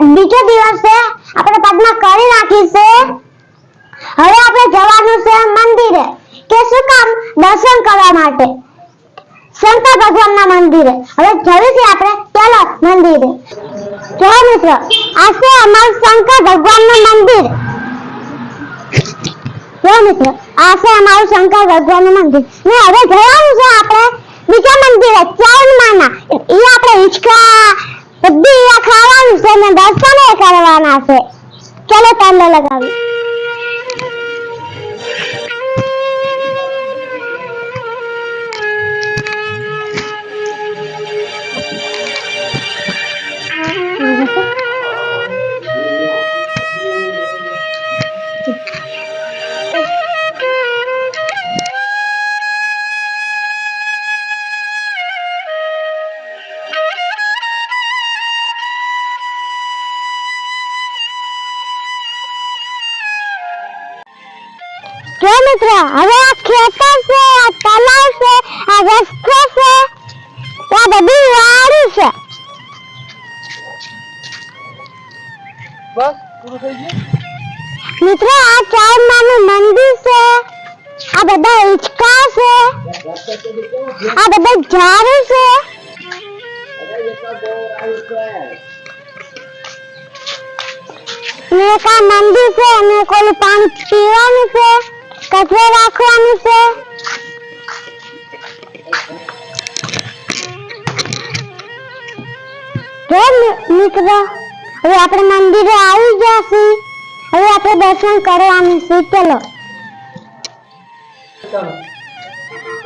બીજો દિવસ છે, આપણે પગમાં કરી નાખી છે હવે આપણે જવાનું છે મંદિરે. કે શું કામ? દર્શન કરવા માટે. શંકર ભગવાનના મંદિરે. હવે જવું છે આપણે, ચાલો મંદિરે. જો મિત્રો, આ અમારું શંકર ભગવાનનું મંદિર. જો મિત્રો, આ અમારું શંકર ભગવાનનું મંદિર. ને હવે જવાનું છે આપણે બીજા મંદિરે ચૌલમાના એ આપણે હિંચકા બધી અહીંયા ખાવાનું છે ને દર્શન કરવાના છે. ચલો તમને લગાવી. જો મિત્રો હવે આ ખેતર છે આ તલાવ છે આ રસ્તો છે આ બધી વાડી છે. બસ પૂરું થઈ ગયું? મિત્રો આ ચારમાનું મંદિર છે આ બધા હિંચકા છે આ બધા ઝાડ છે. ને એક આ મંદિર છે અને એક પાણી પીવાનું છે. કચરો રાખવાનું છે? તો મિત્રો, હવે આપણે મંદિરે આવી ગયા હવે આપણે દર્શન કરવાનું છે. ચલો.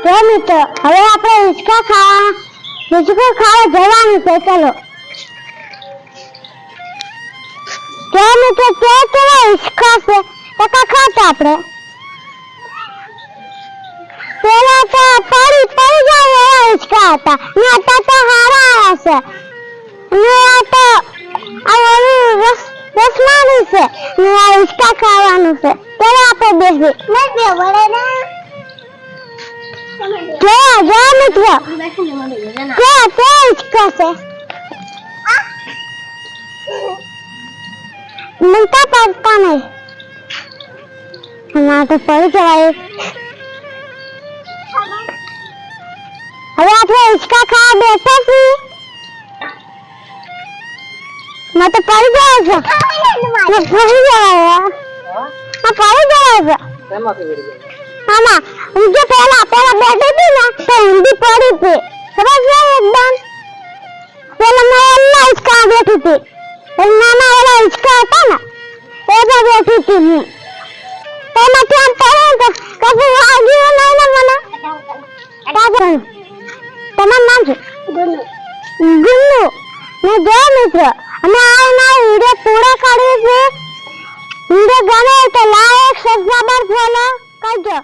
જો મિત્રો, હવે આપણે હિંચકા ખાવા, હિંચકો ખાવા જવાનું છે. ચલો. તો મિત્રો કેવા હિંચકા છે? તો ખાતા આપણે. હિંચકા હતા ને અત્યારે તો હારા આવ્યા છે ને આ તો આ ઓલું રસ રસમાની છે ને આ હિંચકા ખાવાનું છે ચલો આપણે બેસી નથી વળે જો જો મિત્રો જો તે હિંચકા છે મિલતા પડતા નહીં હમણાં તો પડી જવાય હવે આપણે હિંચકા ખાવા બેઠા છીએ મેં તો પડી ગયો છે. મેં પડી ગયો હા મેં પડી ગયો? છે આમાં હું જે પહેલા પહેલા બેઠી હતી ને તો ઊંધી પડી હતી. ખબર છે એકદમ? પેલા મેં એમના હિંચકા બેઠી હતી. એમ નાના એવા હિંચકા હતા ને એમાં બેઠી હતી હું. એમાંથી ત્યાં પડે તો કશું વાગ્યું નહીં ને મને. ગુલ્લુ ને જો મિત્ર. અમે આ ના વીડિયો પૂરો કરીએ છે. વીડિયો ગમે તો લાઈક સબસ્ક્રાઇબ ફોલો કરજો.